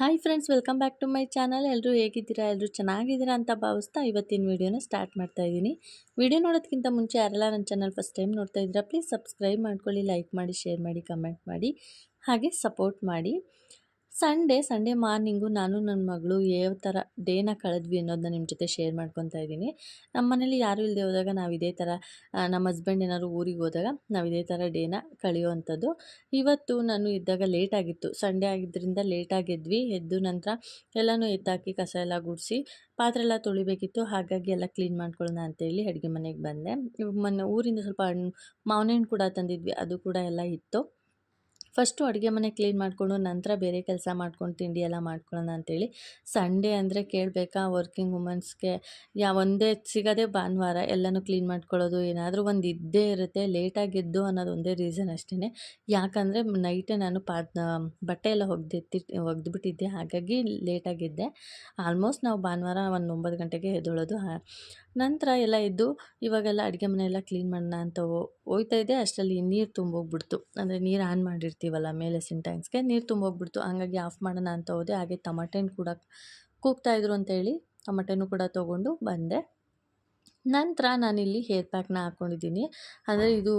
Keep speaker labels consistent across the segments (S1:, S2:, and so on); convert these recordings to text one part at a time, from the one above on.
S1: Hi friends welcome back to my channel ಎಲ್ಲರೂ ಹೇಗಿದ್ದೀರಾ? ಎಲ್ಲರೂ ಚೆನ್ನಾಗಿದ್ದೀರಾ ಅಂತ ಭಾವಿಸ್ತಾ ಇವತ್ತಿನ ವೀಡಿಯೋನ ಸ್ಟಾರ್ಟ್ ಮಾಡ್ತಾ ಇದ್ದೀನಿ. ವಿಡಿಯೋ ನೋಡೋದಕ್ಕಿಂತ ಮುಂಚೆ ಯಾರೆಲ್ಲ ನನ್ನ ಚಾನಲ್ ಫಸ್ಟ್ ಟೈಮ್ ನೋಡ್ತಾ ಇದ್ದೀರಾ ಪ್ಲೀಸ್ ಸಬ್ಸ್ಕ್ರೈಬ್ ಮಾಡ್ಕೊಳ್ಳಿ ಲೈಕ್ ಮಾಡಿ ಶೇರ್ ಮಾಡಿ ಕಮೆಂಟ್ ಮಾಡಿ, ಹಾಗೆ ಸಪೋರ್ಟ್ ಮಾಡಿ. ಸಂಡೇ ಸಂಡೇ ಮಾರ್ನಿಂಗು ನಾನು ನನ್ನ ಮಗಳು ಯಾವ ಥರ ಡೇನ ಕಳೆದ್ವಿ ಅನ್ನೋದನ್ನ ನಿಮ್ಮ ಜೊತೆ ಶೇರ್ ಮಾಡ್ಕೊತಾ ಇದ್ದೀನಿ. ನಮ್ಮ ಮನೇಲಿ ಯಾರೂ ಇಲ್ಲದೆ ಹೋದಾಗ ನಾವು ಇದೇ ಥರ ನಮ್ಮ ಹಸ್ಬೆಂಡ್ ಏನಾದ್ರು ಊರಿಗೆ ಹೋದಾಗ ನಾವು ಇದೇ ಥರ ಡೇನ ಕಳೆಯುವಂಥದ್ದು. ಇವತ್ತು ನಾನು ಇದ್ದಾಗ ಲೇಟ್ ಆಗಿತ್ತು. ಸಂಡೇ ಆಗಿದ್ದರಿಂದ ಲೇಟಾಗಿ ಎದ್ವಿ ಎದ್ದು ನಂತರ ಎಲ್ಲನೂ ಎತ್ತಾಕಿ ಕಸ ಎಲ್ಲ ಗುಡಿಸಿ ಪಾತ್ರೆ ಎಲ್ಲ ತೊಳಿಬೇಕಿತ್ತು. ಹಾಗಾಗಿ ಎಲ್ಲ ಕ್ಲೀನ್ ಮಾಡ್ಕೊಳ್ಳೋಣ ಅಂತೇಳಿ ಅಡುಗೆ ಮನೆಗೆ ಬಂದೆ. ಮೊನ್ನೆ ಊರಿಂದ ಸ್ವಲ್ಪ ಹಣ್ಣು, ಮಾವಿನ ಹಣ್ಣು ಕೂಡ ತಂದಿದ್ವಿ. ಅದು ಕೂಡ ಎಲ್ಲ ಇತ್ತು. ಫಸ್ಟು ಅಡುಗೆ ಮನೆ ಕ್ಲೀನ್ ಮಾಡಿಕೊಂಡು ನಂತರ ಬೇರೆ ಕೆಲಸ ಮಾಡ್ಕೊಂಡು ತಿಂಡಿ ಎಲ್ಲ ಮಾಡ್ಕೊಳ್ಳೋಣ ಅಂತೇಳಿ. ಸಂಡೇ ಅಂದರೆ ಕೇಳಬೇಕಾ ವರ್ಕಿಂಗ್ ವುಮೆನ್ಸ್ಗೆ? ಯಾವ ಒಂದೇ ಸಿಗೋದೇ ಭಾನುವಾರ ಎಲ್ಲನೂ ಕ್ಲೀನ್ ಮಾಡ್ಕೊಳ್ಳೋದು ಏನಾದರೂ ಒಂದು ಇದ್ದೇ ಇರುತ್ತೆ, ಲೇಟಾಗಿ ಎದ್ದು ಅನ್ನೋದು ಒಂದೇ ರೀಸನ್ ಅಷ್ಟೇ ಯಾಕಂದರೆ ನೈಟೇ ನಾನು ಪಾ ಬಟ್ಟೆ ಎಲ್ಲ ಒಗ್ದಿತ್ತಿ ಒಗೆದ್ಬಿಟ್ಟಿದ್ದೆ, ಹಾಗಾಗಿ ಲೇಟಾಗಿದ್ದೆ ಆಲ್ಮೋಸ್ಟ್ ನಾವು ಭಾನುವಾರ ಒಂದು ಒಂಬತ್ತು ಗಂಟೆಗೆ ಎದ್ದೊಳೋದು. ನಂತರ ಎಲ್ಲ ಇದ್ದು ಇವಾಗೆಲ್ಲ ಅಡುಗೆ ಮನೆ ಎಲ್ಲ ಕ್ಲೀನ್ ಮಾಡೋಣ ಅಂತ ಹೋಗ್ತಾ ಇದ್ದೆ. ಅಷ್ಟರಲ್ಲಿ ನೀರು ತುಂಬೋಗ್ಬಿಡ್ತು. ಅಂದರೆ ನೀರು ಆನ್ ಮಾಡಿರ್ತೀವಲ್ಲ ಮೇಲೆ ಸಿಂಟ್ಯಾಕ್ಸ್ಗೆ ನೀರು ತುಂಬೋಗ್ಬಿಡ್ತು. ಹಂಗಾಗಿ ಆಫ್ ಮಾಡೋಣ ಅಂತ ಹೋದೆ. ಹಾಗೆ ತಮಟೆ ಹಣ್ಣು ಕೂಡ ಕೂಗ್ತಾ ಇದ್ರು ಅಂತೇಳಿ ಟಮಾಟೆನೂ ಕೂಡ ತೊಗೊಂಡು ಬಂದೆ. ನಂತರ ನಾನಿಲ್ಲಿ ಹೇರ್ ಪ್ಯಾಕ್ನ ಹಾಕ್ಕೊಂಡಿದ್ದೀನಿ ಅಂದರೆ ಇದು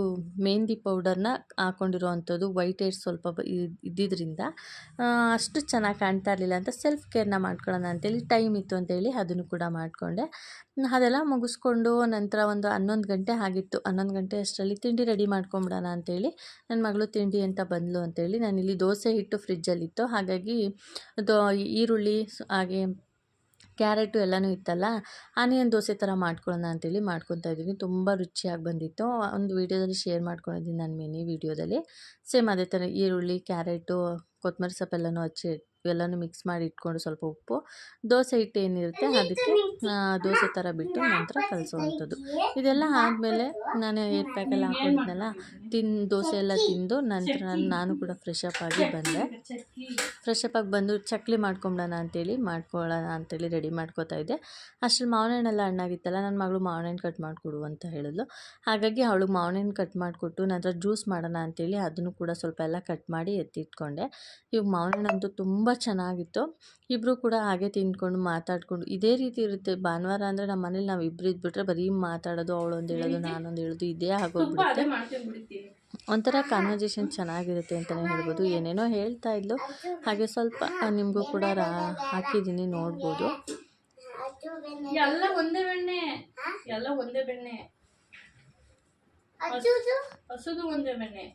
S1: ಮೆಹಂದಿ ಪೌಡರ್ನ ಹಾಕ್ಕೊಂಡಿರೋ ಅಂಥದ್ದು ವೈಟ್ ಹೇರ್ ಸ್ವಲ್ಪ ಇದ್ದಿದ್ದರಿಂದ ಅಷ್ಟು ಚೆನ್ನಾಗಿ ಕಾಣ್ತಾ ಇರಲಿಲ್ಲ ಅಂತ ಸೆಲ್ಫ್ ಕೇರ್ನ ಮಾಡ್ಕೊಳ್ಳೋಣ ಅಂತೇಳಿ ಟೈಮ್ ಇತ್ತು ಅಂತೇಳಿ ಅದನ್ನು ಕೂಡ ಮಾಡಿಕೊಂಡೆ. ಅದೆಲ್ಲ ಮುಗಿಸ್ಕೊಂಡು ನಂತರ ಒಂದು ಹನ್ನೊಂದು ಗಂಟೆ ಆಗಿತ್ತು. ಹನ್ನೊಂದು ಗಂಟೆ ಅಷ್ಟರಲ್ಲಿ ತಿಂಡಿ ರೆಡಿ ಮಾಡ್ಕೊಂಬಿಡೋಣ ಅಂತೇಳಿ ನನ್ನ ಮಗಳು ತಿಂಡಿ ಅಂತ ಬಂದಳು ಅಂತೇಳಿ ನಾನಿಲ್ಲಿ ದೋಸೆ ಹಿಟ್ಟು ಫ್ರಿಜ್ಜಲ್ಲಿತ್ತು. ಹಾಗಾಗಿ ಅದು ಈರುಳ್ಳಿ, ಹಾಗೆ ಕ್ಯಾರೆಟು ಎಲ್ಲನೂ ಇತ್ತಲ್ಲ, ಆನಿಯನ್ ದೋಸೆ ಥರ ಮಾಡ್ಕೊಳ್ಳೋಣ ಅಂತೇಳಿ ಮಾಡ್ಕೊತಾ ಇದ್ದೀನಿ. ತುಂಬ ರುಚಿಯಾಗಿ ಬಂದಿತ್ತು. ಒಂದು ವೀಡಿಯೋದಲ್ಲಿ ಶೇರ್ ಮಾಡ್ಕೊಂಡಿದ್ದೀನಿ ನಾನು ಮಿನಿ ವೀಡಿಯೋದಲ್ಲಿ. ಸೇಮ್ ಅದೇ ಥರ ಈರುಳ್ಳಿ, ಕ್ಯಾರೆಟು, ಕೊತ್ತಂಬರಿ ಸೊಪ್ಪು ಎಲ್ಲನೂ ಹಚ್ಚಿ ಎಲ್ಲನೂ ಮಿಕ್ಸ್ ಮಾಡಿ ಇಟ್ಕೊಂಡು ಸ್ವಲ್ಪ ಉಪ್ಪು ದೋಸೆ ಹಿಟ್ಟು ಏನಿರುತ್ತೆ ಅದಕ್ಕೆ ದೋಸೆ ಥರ ಬಿಟ್ಟು ನಂತರ ಕಲಿಸುವಂಥದ್ದು. ಇದೆಲ್ಲ ಆದಮೇಲೆ ನಾನು ಏರ್ ಪ್ಯಾಕೆಲ್ಲ ಹಾಕೊಂಡಿದ್ನಲ್ಲ ತಿನ್ ದೋಸೆ ಎಲ್ಲ ತಿಂದು ನಂತರ ನಾನು ನಾನು ಕೂಡ ಫ್ರೆಶ್ ಅಪ್ ಆಗಿ ಬಂದೆ. ಫ್ರೆಶ್ ಅಪ್ ಆಗಿ ಬಂದು ಚಕ್ಲಿ ಮಾಡ್ಕೊಂಬಿಡೋಣ ಅಂತೇಳಿ ಮಾಡ್ಕೊಳ್ಳೋಣ ಅಂತೇಳಿ ರೆಡಿ ಮಾಡ್ಕೋತಾ ಇದ್ದೆ. ಅಷ್ಟ್ರಲ್ಲಿ ಮಾವಿನ ಹಣ್ಣೆಲ್ಲ ಹಣ್ಣಾಗಿತ್ತಲ್ಲ ನನ್ನ ಮಗಳು ಮಾವಿನ ಹಣ್ಣು ಕಟ್ ಮಾಡಿಕೊಡು ಅಂತ ಹೇಳಿದ್ಲು. ಹಾಗಾಗಿ ಅವಳು ಮಾವಿನ ಹಣ್ಣು ಕಟ್ ಮಾಡಿಕೊಟ್ಟು ನಂತರ ಜ್ಯೂಸ್ ಮಾಡೋಣ ಅಂತೇಳಿ ಅದನ್ನು ಕೂಡ ಸ್ವಲ್ಪ ಎಲ್ಲ ಕಟ್ ಮಾಡಿ ಎತ್ತಿಟ್ಕೊಂಡೆ. ಇವಾಗ ಮಾವಿನ ಹಣ್ಣು ಅಂತೂ ತುಂಬ ಚೆನ್ನಾಗಿತ್ತು. ಇಬ್ಬರು ಕೂಡ ಹಾಗೆ ತಿಂದ್ಕೊಂಡು ಮಾತಾಡಿಕೊಂಡು ಇದೇ ರೀತಿ ಇರುತ್ತೆ. ಭಾನುವಾರ ಅಂದರೆ ನಮ್ಮ ಮನೇಲಿ ನಾವು ಇಬ್ಬರು ಇದ್ಬಿಟ್ರೆ ಬರೀ ಮಾತಾಡೋದು ಅವಳೊಂದು ಹೇಳೋದು ನಾನೊಂದು ಹೇಳೋದು ಇದೇ ಆಗೋಗ್ಬಿಡುತ್ತೆ. ಒಂಥರ ಕಾನ್ವರ್ಜೇಷನ್ ಚೆನ್ನಾಗಿರುತ್ತೆ ಅಂತಲೇ ಹೇಳ್ಬೋದು. ಏನೇನೋ ಹೇಳ್ತಾ ಇದ್ಲು. ಹಾಗೆ ಸ್ವಲ್ಪ ನಿಮಗೂ ಕೂಡ ರಾ ಹಾಕಿದ್ದೀನಿ ನೋಡ್ಬೋದು.
S2: ಎಲ್ಲ ಒಂದೇ ಬೆಣ್ಣೆ. ಎಲ್ಲ ಒಂದೇ ಬೆಣ್ಣೆ. ಹಸುದು ಒಂದೇ ಬೆಣ್ಣೆ.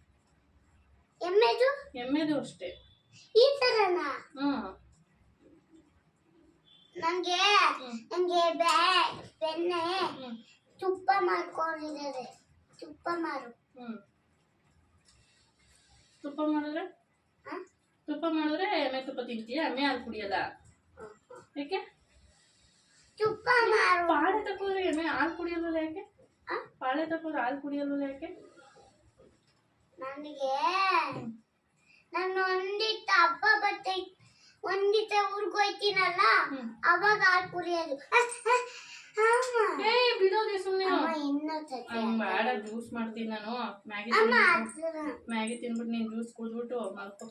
S3: ಎಮ್ಮೆದು?
S2: ಎಮ್ಮೆದು ಅಷ್ಟೇ.
S3: ಈ ತರನಾ
S2: ಹ್ಮ್
S3: ನಂಗೆ ನಂಗೆ ಬೇ ಬೆಣ್ಣೆ ತುಪ್ಪ ಮಾಡ್ಕೊಂಡಿದ್ದಾರೆ ತುಪ್ಪ ಮಾರು
S2: ಹ್ಮ್ ತುಪ್ಪ ಮಾಡಿದ್ರೆ
S3: ಹ?
S2: ತುಪ್ಪ ಮಾಡಿದ್ರೆ ಎಮ್ಮೆ ತುಪ್ಪ ತಿಂತೀಯ ಎಮ್ಮೆ ಹಾಲು ಕುಡಿಯಲ್ಲ ಯಾಕೆ
S3: ತುಪ್ಪ ಮಾರು
S2: ಪಾಳೆ ತಕೊಂಡ್ರೆ ಎಮ್ಮೆ ಹಾಲು ಕುಡಿಯಲ್ವಲ್ಲ ಯಾಕೆ
S3: ಹ?
S2: ಪಾಳೆ ತಕೊಂಡ್ರೆ ಹಾಲು ಕುಡಿಯಲ್ವಲ್ಲ ಯಾಕೆ
S3: ನನಗೆ ನಾನು ಒಂದಿತ್ತ ಹಬ್ಬ ಬತ್ತೆ ಒಂದಿತ್ತ ಊರ್ಗ್ ಹೋಯ್ತೀನಲ್ಲ. ಅವಾಗ ಹಾಲು ಕುಡಿಯೋದು ಅಹ್, ಅಹ್, ಅಮ್ಮ.
S2: ಏ ಬಿಡೋದೆ ಸುಮ್ಮನೆ
S3: ಅಮ್ಮ ಇನ್ನೊಂದ್ಸತಿ
S2: ಹಂಗ್ ಬೇಡ ಜ್ಯೂಸ್ ಮಾಡ್ತೀನಿ ನಾನು. ಮ್ಯಾಗಿ
S3: ಅಮ್ಮ ಅದು
S2: ಮ್ಯಾಗಿ ತಿನ್ಬಿಟ್ಟು ನೀನು ಜ್ಯೂಸ್ ಕುಡ್ಬಿಟ್ಟು ಮಲ್ಕೊ.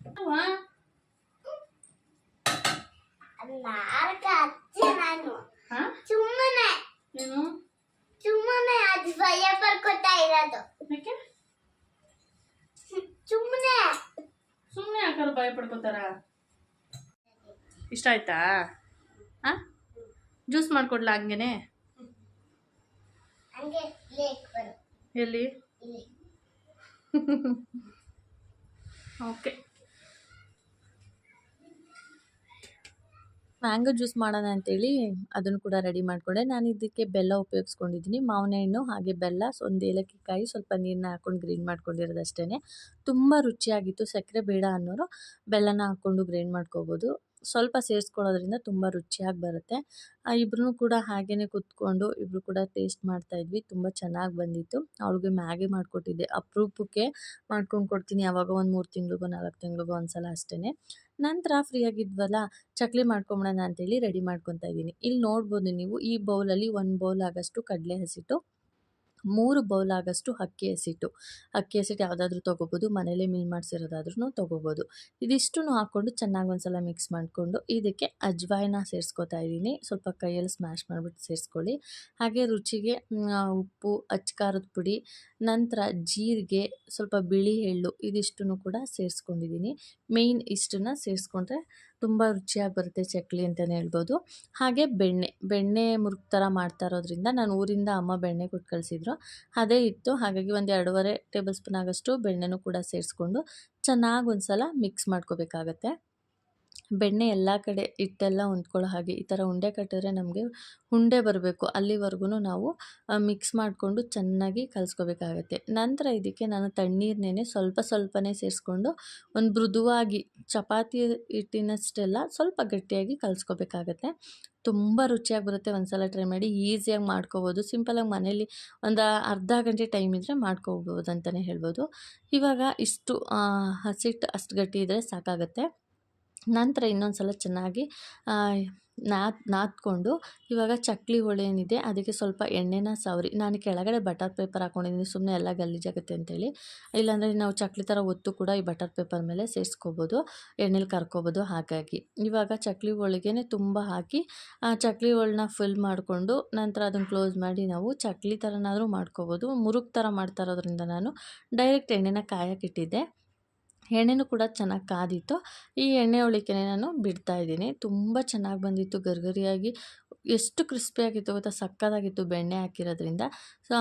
S2: ಅವ್ವ,
S3: ನಾಲ್ಕ ಹಚ್ಚೆ ನಾನು.
S2: ಹಾ?
S3: ಸುಮ್ಮನೆ ಅದು ಭಯ ಪಡ್ಕೊತಾ ಇರೋದು. ಸುಮ್ಮನೆ
S2: ಸುಮ್ಮನೆ ಯಾಕಾದ್ರು ಭಯ ಪಡ್ಕೋತಾರ? ಇಷ್ಟ ಆಯ್ತಾ? ಹಾ ಜ್ಯೂಸ್ ಮಾಡ್ಕೊಡ್ಲ ಹಂಗೇನೆ? ಎಲ್ಲಿ? ಓಕೆ
S1: ಮ್ಯಾಂಗೋ ಜ್ಯೂಸ್ ಮಾಡೋಣ ಅಂತೇಳಿ ಅದನ್ನು ಕೂಡ ರೆಡಿ ಮಾಡಿಕೊಂಡೆ. ನಾನು ಇದಕ್ಕೆ ಬೆಲ್ಲ ಉಪಯೋಗಿಸ್ಕೊಂಡಿದ್ದೀನಿ. ಮಾವಿನ ಹಣ್ಣು ಹಾಗೆ ಬೆಲ್ಲ ಒಂದು ಏಲಕ್ಕಿ ಕಾಯಿ ಸ್ವಲ್ಪ ನೀರನ್ನ ಹಾಕ್ಕೊಂಡು ಗ್ರೈಂಡ್ ಮಾಡ್ಕೊಂಡಿರೋದು ಅಷ್ಟೇ ತುಂಬ ರುಚಿಯಾಗಿತ್ತು. ಸಕ್ಕರೆ ಬೇಡ ಅನ್ನೋರು ಬೆಲ್ಲನ ಹಾಕ್ಕೊಂಡು ಗ್ರೈಂಡ್ ಮಾಡ್ಕೋಬೋದು. ಸ್ವಲ್ಪ ಸೇರಿಸ್ಕೊಳ್ಳೋದ್ರಿಂದ ತುಂಬ ರುಚಿಯಾಗಿ ಬರುತ್ತೆ. ಇಬ್ಬರೂ ಕೂಡ ಹಾಗೇ ಕುತ್ಕೊಂಡು ಇಬ್ಬರು ಕೂಡ ಟೇಸ್ಟ್ ಮಾಡ್ತಾ ಇದ್ವಿ. ತುಂಬ ಚೆನ್ನಾಗಿ ಬಂದಿತ್ತು. ಅವಳಿಗೆ ಮ್ಯಾಗಿ ಮಾಡಿಕೊಟ್ಟಿದ್ದೆ. ಅಪರೂಪಕ್ಕೆ ಮಾಡ್ಕೊಂಡು ಕೊಡ್ತೀನಿ. ಯಾವಾಗ ಒಂದು ಮೂರು ತಿಂಗಳಿಗೋ, ನಾಲ್ಕು ತಿಂಗಳಿಗೋ ಒಂದ್ಸಲ ಅಷ್ಟೇ ನಂತರ ಫ್ರೀ ಆಗಿದ್ವಲ್ಲ ಚಕ್ಲಿ ಮಾಡ್ಕೊಂಬಿಡೋಣ ಅಂತೇಳಿ ರೆಡಿ ಮಾಡ್ಕೊತಾ ಇದ್ದೀನಿ. ಇಲ್ಲಿ ನೋಡ್ಬೋದು ನೀವು, ಈ ಬೌಲಲ್ಲಿ ಒಂದು ಬೌಲ್ ಆಗೋಷ್ಟು ಕಡಲೆ ಹಸಿಟ್ಟು ಮೂರು ಬೌಲ್ ಆಗೋಷ್ಟು ಅಕ್ಕಿ ಹಸಿಟ್ಟು. ಅಕ್ಕಿ ಹಸಿಟ್ಟು ಯಾವುದಾದ್ರೂ ತೊಗೋಬೋದು, ಮನೇಲೇ ಮಿಲ್ ಮಾಡಿಸಿರೋದಾದ್ರೂ ತೊಗೋಬೋದು. ಇದಿಷ್ಟು ಹಾಕ್ಕೊಂಡು ಚೆನ್ನಾಗಿ ಒಂದ್ಸಲ ಮಿಕ್ಸ್ ಮಾಡಿಕೊಂಡು ಇದಕ್ಕೆ ಅಜ್ವಾಯಿನ ಸೇರಿಸ್ಕೊತಾ ಇದ್ದೀನಿ. ಸ್ವಲ್ಪ ಕೈಯಲ್ಲಿ ಸ್ಮ್ಯಾಶ್ ಮಾಡಿಬಿಟ್ಟು ಸೇರಿಸ್ಕೊಳ್ಳಿ. ಹಾಗೆ ರುಚಿಗೆ ಉಪ್ಪು ಅಚ್ಕಾರದ ಪುಡಿ, ನಂತರ ಜೀರಿಗೆ, ಸ್ವಲ್ಪ ಬಿಳಿ ಎಳ್ಳು ಇದಿಷ್ಟನ್ನು ಕೂಡ ಸೇರಿಸ್ಕೊಂಡಿದ್ದೀನಿ. ಮೇಯ್ನ್ ಇಷ್ಟನ್ನು ಸೇರಿಸ್ಕೊಂಡ್ರೆ ತುಂಬ ರುಚಿಯಾಗಿ ಬರುತ್ತೆ ಚಕ್ಕುಲಿ ಅಂತಲೇ ಹೇಳ್ಬೋದು. ಹಾಗೆ ಬೆಣ್ಣೆ ಬೆಣ್ಣೆ ಮುರುಕ್ ಥರ ಮಾಡ್ತಾ ಇರೋದ್ರಿಂದ ನಾನು ಊರಿಂದ ಅಮ್ಮ ಬೆಣ್ಣೆ ಕೊಟ್ಟು ಕಳಿಸಿದ್ರು. ಅದೇ ಇತ್ತು. ಹಾಗಾಗಿ ಒಂದು ಎರಡೂವರೆ ಟೇಬಲ್ ಸ್ಪೂನ್ ಆಗೋಷ್ಟು ಬೆಣ್ಣೆನೂ ಕೂಡ ಸೇರಿಸ್ಕೊಂಡು ಚೆನ್ನಾಗಿ ಒಂದು ಸಲ ಮಿಕ್ಸ್ ಮಾಡ್ಕೋಬೇಕಾಗತ್ತೆ. ಬೆಣ್ಣೆ ಎಲ್ಲ ಕಡೆ ಹಿಟ್ಟೆಲ್ಲ ಹೊಂದ್ಕೊಳ್ಳೋ ಹಾಗೆ ಈ ಥರ ಉಂಡೆ ಕಟ್ಟಿದ್ರೆ ನಮಗೆ ಉಂಡೆ ಬರಬೇಕು. ಅಲ್ಲಿವರೆಗೂ ನಾವು ಮಿಕ್ಸ್ ಮಾಡಿಕೊಂಡು ಚೆನ್ನಾಗಿ ಕಲಸ್ಕೋಬೇಕಾಗತ್ತೆ. ನಂತರ ಇದಕ್ಕೆ ನಾನು ತಣ್ಣೀರನ್ನೇ ಸ್ವಲ್ಪ ಸ್ವಲ್ಪನೇ ಸೇರಿಸ್ಕೊಂಡು ಒಂದು ಮೃದುವಾಗಿ ಚಪಾತಿ ಹಿಟ್ಟಿನಷ್ಟೆಲ್ಲ ಸ್ವಲ್ಪ ಗಟ್ಟಿಯಾಗಿ ಕಲಸ್ಕೋಬೇಕಾಗತ್ತೆ. ತುಂಬ ರುಚಿಯಾಗಿ ಬರುತ್ತೆ. ಒಂದು ಸಲ ಟ್ರೈ ಮಾಡಿ ಈಸಿಯಾಗಿ ಮಾಡ್ಕೋಬೋದು. ಸಿಂಪಲಾಗಿ ಮನೇಲಿ ಒಂದು ಅರ್ಧ ಗಂಟೆ ಟೈಮ್ ಇದ್ದರೆ ಮಾಡ್ಕೋಬೋದು ಅಂತಲೇ ಹೇಳ್ಬೋದು. ಇವಾಗ ಇಷ್ಟು ಹಸಿಟ್ಟು ಅಷ್ಟು ಗಟ್ಟಿ ಇದ್ದರೆ ಸಾಕಾಗತ್ತೆ. ನಂತರ ಇನ್ನೊಂದು ಸಲ ಚೆನ್ನಾಗಿ ನಾದ್, ನಾದ್ಕೊಂಡು ಇವಾಗ ಚಕ್ಲಿ ಹೊಳೆ ಏನಿದೆ ಅದಕ್ಕೆ ಸ್ವಲ್ಪ ಎಣ್ಣೆನ ಸವರಿ. ನಾನು ಕೆಳಗಡೆ ಬಟರ್ ಪೇಪರ್ ಹಾಕೊಂಡಿದ್ದೀನಿ. ಸುಮ್ಮನೆ ಎಲ್ಲ ಗಲೀಜಾಗುತ್ತೆ ಅಂತೇಳಿ. ಇಲ್ಲಾಂದರೆ ನಾವು ಚಕ್ಲಿ ಥರ ಒತ್ತು ಕೂಡ ಈ ಬಟರ್ ಪೇಪರ್ ಮೇಲೆ ಸೇರಿಸ್ಕೋಬೋದು. ಎಣ್ಣೆಲಿ ಕರ್ಕೋಬೋದು ಹಾಗಾಗಿ. ಇವಾಗ ಚಕ್ಲಿ ಹೋಳಿಗೆ ತುಂಬ ಹಾಕಿ, ಆ, ಚಕ್ಲಿ ಹೋಳನ್ನ ಫಿಲ್ ಮಾಡಿಕೊಂಡು ನಂತರ ಅದನ್ನು ಕ್ಲೋಸ್ ಮಾಡಿ ನಾವು ಚಕ್ಲಿ ಥರನಾದರೂ ಮಾಡ್ಕೋಬೋದು. ಮುರುಗ್ ಥರ ಮಾಡ್ತಾ ಇರೋದ್ರಿಂದ ನಾನು ಡೈರೆಕ್ಟ್ ಎಣ್ಣೆನ ಕಾಯಕ್ಕಿಟ್ಟಿದ್ದೆ ಎಣ್ಣೆನೂ ಕೂಡ ಚೆನ್ನಾಗಿ ಕಾದಿತ್ತು. ಈ ಎಣ್ಣೆ ಒಳಿಕೆನೆ ನಾನು ಬಿಡ್ತಾ ಇದ್ದೀನಿ. ತುಂಬ ಚೆನ್ನಾಗಿ ಬಂದಿತ್ತು, ಗರ್ಗರಿಯಾಗಿ. ಎಷ್ಟು ಕ್ರಿಸ್ಪಿಯಾಗಿತ್ತು ಗೊತ್ತಾ? ಸಕ್ಕತ್ತಾಗಿತ್ತು ಬೆಣ್ಣೆ ಹಾಕಿರೋದ್ರಿಂದ. ಸೊ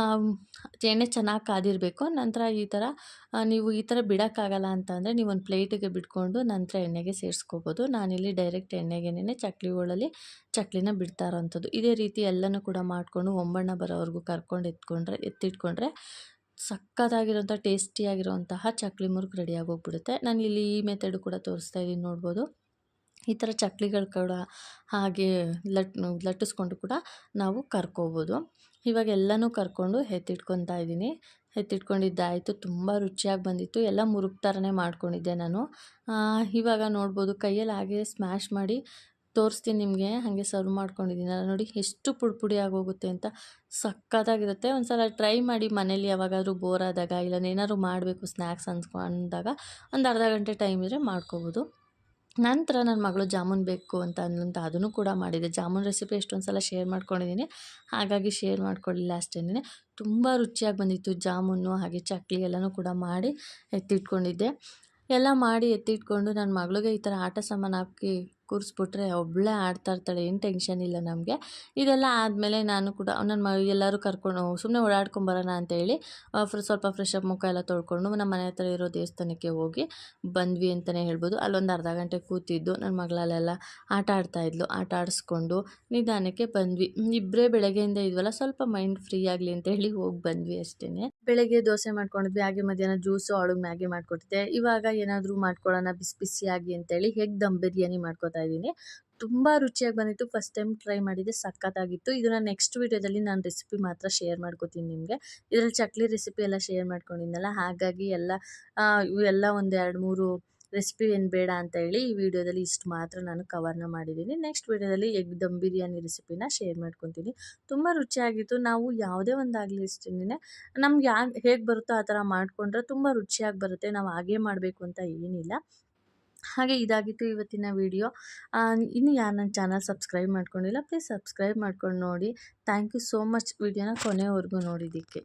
S1: ಎಣ್ಣೆ ಚೆನ್ನಾಗಿ ಕಾದಿರಬೇಕು. ನಂತರ ಈ ಥರ ನೀವು ಈ ಥರ ಬಿಡೋಕ್ಕಾಗಲ್ಲ ಅಂತ ಅಂದರೆ ನೀವು ಒಂದು ಪ್ಲೇಟಿಗೆ ಬಿಟ್ಕೊಂಡು ನಂತರ ಎಣ್ಣೆಗೆ ಸೇರಿಸ್ಕೋಬೋದು. ನಾನಿಲ್ಲಿ ಡೈರೆಕ್ಟ್ ಎಣ್ಣೆಗೆನೇ ಚಕ್ಲಿ ಹೋಳಲ್ಲಿ ಚಕ್ಲಿನ ಬಿಡ್ತಾ ಇರೋವಂಥದ್ದು ಇದೇ ರೀತಿ ಎಲ್ಲನೂ ಕೂಡ ಮಾಡಿಕೊಂಡು, ಒಂಬಣ್ಣ ಬರೋವರೆಗೂ ಕರ್ಕೊಂಡು ಎತ್ಕೊಂಡ್ರೆ, ಎತ್ತಿಟ್ಕೊಂಡ್ರೆ ಸಕ್ಕತ್ತಾಗಿರೋಂಥ ಟೇಸ್ಟಿಯಾಗಿರುವಂತಹ ಚಕ್ಲಿ ಮುರುಕು ರೆಡಿಯಾಗಿ ಹೋಗ್ಬಿಡುತ್ತೆ ನಾನು ಇಲ್ಲಿ ಈ ಮೆಥಡ್ ಕೂಡ ತೋರಿಸ್ತಾ ಇದ್ದೀನಿ ನೋಡ್ಬೋದು. ಈ ಥರ ಚಕ್ಲಿಗಳು ಕೂಡ ಹಾಗೆ ಲಟ್, ಲಟ್ಟಿಸ್ಕೊಂಡು ಕೂಡ ನಾವು ಕರ್ಕೋಬೋದು. ಇವಾಗ ಎಲ್ಲನೂ ಕರ್ಕೊಂಡು ಎತ್ತಿಟ್ಕೊತಾ ಇದ್ದೀನಿ. ಎತ್ತಿಟ್ಕೊಂಡಿದ್ದಾಯಿತು, ತುಂಬ ರುಚಿಯಾಗಿ ಬಂದಿತ್ತು. ಎಲ್ಲ ಮುರುಕು ಥರನೇ ಮಾಡ್ಕೊಂಡಿದ್ದೆ ನಾನು. ಇವಾಗ ನೋಡ್ಬೋದು ಕೈಯಲ್ಲಿ ಹಾಗೆ ಸ್ಮ್ಯಾಶ್ ಮಾಡಿ ತೋರಿಸ್ತೀನಿ ನಿಮಗೆ, ಹಾಗೆ ಸರ್ವ್ ಮಾಡ್ಕೊಂಡಿದ್ದೀನಲ್ಲ ನೋಡಿ ಎಷ್ಟು ಪುಡಿ ಪುಡಿ ಆಗೋಗುತ್ತೆ ಅಂತ ಸಕ್ಕತ್ತಾಗಿರುತ್ತೆ ಒಂದು ಸಲ ಟ್ರೈ ಮಾಡಿ ಮನೇಲಿ ಯಾವಾಗಾದರೂ ಬೋರ್ ಆದಾಗ ಇಲ್ಲ ಏನಾದ್ರು ಮಾಡಬೇಕು ಸ್ನ್ಯಾಕ್ಸ್ ಅನ್ಸ್ಕೊಂಡಾಗ ಒಂದು ಅರ್ಧ ಗಂಟೆ ಟೈಮ್ ಇದ್ದರೆ ಮಾಡ್ಕೋಬೋದು. ನಂತರ ನನ್ನ ಮಗಳು ಜಾಮೂನ್ ಬೇಕು ಅಂತ ಅಂದಂತ ಅದನ್ನು ಕೂಡ ಮಾಡಿದೆ. ಜಾಮೂನ್ ರೆಸಿಪಿ ಎಷ್ಟೊಂದು ಸಲ ಶೇರ್ ಮಾಡ್ಕೊಂಡಿದ್ದೀನಿ. ಹಾಗಾಗಿ ಶೇರ್ ಮಾಡ್ಕೊಳ್ಳಿಲ್ಲ ಅಷ್ಟೇ ತುಂಬ ರುಚಿಯಾಗಿ ಬಂದಿತ್ತು ಜಾಮೂನು, ಹಾಗೆ ಚಕ್ಲಿ ಎಲ್ಲನೂ ಕೂಡ ಮಾಡಿ ಎತ್ತಿಟ್ಕೊಂಡಿದ್ದೆ. ಎಲ್ಲ ಮಾಡಿ ಎತ್ತಿಟ್ಕೊಂಡು ನನ್ನ ಮಗಳಿಗೆ ಈ ಥರ ಆಟ ಸಾಮಾನು ಹಾಕಿ ಕೂರಿಸ್ಬಿಟ್ರೆ ಒಬ್ಬಳೇ ಆಡ್ತಾ ಇರ್ತಾಳೆ, ಏನು ಟೆನ್ಷನ್ ಇಲ್ಲ ನಮಗೆ. ಇದೆಲ್ಲ ಆದಮೇಲೆ ನಾನು ಕೂಡ ನನ್ನ ಮ ಎಲ್ಲರೂ ಕರ್ಕೊಂಡು ಸುಮ್ಮನೆ ಓಡಾಡ್ಕೊಂಬರೋಣ ಅಂತೇಳಿ ಸ್ವಲ್ಪ ಫ್ರೆಶ್ ಅಪ್ ಮುಖ ಎಲ್ಲ ತೊಳ್ಕೊಂಡು ನಮ್ಮ ಮನೆ ಹತ್ರ ಇರೋ ದೇವಸ್ಥಾನಕ್ಕೆ ಹೋಗಿ ಬಂದ್ವಿ ಅಂತಲೇ ಹೇಳ್ಬೋದು. ಅಲ್ಲೊಂದು ಅರ್ಧ ಗಂಟೆ ಕೂತಿದ್ದು ನನ್ನ ಮಗಳಲ್ಲೆಲ್ಲ ಆಟ ಆಡ್ತಾಯಿದ್ಲು ಆಟ ಆಡಿಸ್ಕೊಂಡು ನಿಧಾನಕ್ಕೆ ಬಂದ್ವಿ. ಇಬ್ಬರೇ ಬೆಳಗ್ಗೆಯಿಂದ ಇದ್ವಲ್ಲ, ಸ್ವಲ್ಪ ಮೈಂಡ್ ಫ್ರೀ ಆಗಲಿ ಅಂತ ಹೇಳಿ ಹೋಗಿ ಬಂದ್ವಿ ಅಷ್ಟೇ ಬೆಳಗ್ಗೆ ದೋಸೆ ಮಾಡ್ಕೊಂಡಿದ್ವಿ ಹಾಗೆ ಮಧ್ಯಾಹ್ನ ಜ್ಯೂಸು ಅವಳಿಗೆ ಮ್ಯಾಗಿ ಮಾಡಿಕೊಟ್ಟಿದ್ದೆ ಇವಾಗ ಏನಾದರೂ ಮಾಡ್ಕೊಳ್ಳೋಣ ಬಿಸಿ ಬಿಸಿಯಾಗಿ ಅಂತೇಳಿ ಹೇಗೆ ದಮ್ ಬಿರಿಯಾನಿ ಮಾಡ್ಕೊತಾ ಇದ್ದೀನಿ. ತುಂಬ ರುಚಿಯಾಗಿ ಬಂದಿತ್ತು. ಫಸ್ಟ್ ಟೈಮ್ ಟ್ರೈ ಮಾಡಿದ್ದೆ ಸಖತ್ತಾಗಿತ್ತು. ಇದನ್ನು ನೆಕ್ಸ್ಟ್ ವೀಡಿಯೋದಲ್ಲಿ ನಾನು ರೆಸಿಪಿ ಮಾತ್ರ ಶೇರ್ ಮಾಡ್ಕೋತೀನಿ ನಿಮಗೆ. ಇದರಲ್ಲಿ ಚಕ್ಲಿ ರೆಸಿಪಿ ಎಲ್ಲ ಶೇರ್ ಮಾಡ್ಕೊಂಡಿದ್ನಲ್ಲ, ಹಾಗಾಗಿ ಎಲ್ಲ ಇವೆಲ್ಲ ಒಂದು ಎರಡು ಮೂರು ರೆಸಿಪಿ ಏನು ಬೇಡ ಅಂತ ಹೇಳಿ ಈ ವಿಡಿಯೋದಲ್ಲಿ ಇಷ್ಟು ಮಾತ್ರ ನಾನು ಕವರ್ನ ಮಾಡಿದ್ದೀನಿ. ನೆಕ್ಸ್ಟ್ ವಿಡಿಯೋದಲ್ಲಿ ಎಗ್ ದಮ್ ಬಿರಿಯಾನಿ ರೆಸಿಪಿನ ಶೇರ್ ಮಾಡ್ಕೊತೀನಿ. ತುಂಬ ರುಚಿಯಾಗಿತ್ತು. ನಾವು ಯಾವುದೇ ಒಂದಾಗಲಿ ಇಷ್ಟೇ ನಮ್ಗೆ ಯಾ ಹೇಗೆ ಬರುತ್ತೋ ಆ ಥರ ಮಾಡಿಕೊಂಡ್ರೆ ತುಂಬ ರುಚಿಯಾಗಿ ಬರುತ್ತೆ. ನಾವು ಹಾಗೇ ಮಾಡಬೇಕು ಅಂತ ಏನಿಲ್ಲ. ಹಾಗೆ ಇದಾಗಿತ್ತು ಇವತ್ತಿನ ವಿಡಿಯೋ. ಇನ್ನು ಯಾರು ನನ್ನ ಚಾನಲ್ ಸಬ್ಸ್ಕ್ರೈಬ್ ಮಾಡ್ಕೊಂಡಿಲ್ಲ ಪ್ಲೀಸ್ ಸಬ್ಸ್ಕ್ರೈಬ್ ಮಾಡ್ಕೊಂಡು ನೋಡಿ. ಥ್ಯಾಂಕ್ ಯು ಸೋ ಮಚ್ ವಿಡಿಯೋನ ಕೊನೆವರೆಗೂ ನೋಡಿದ್ದಕ್ಕೆ.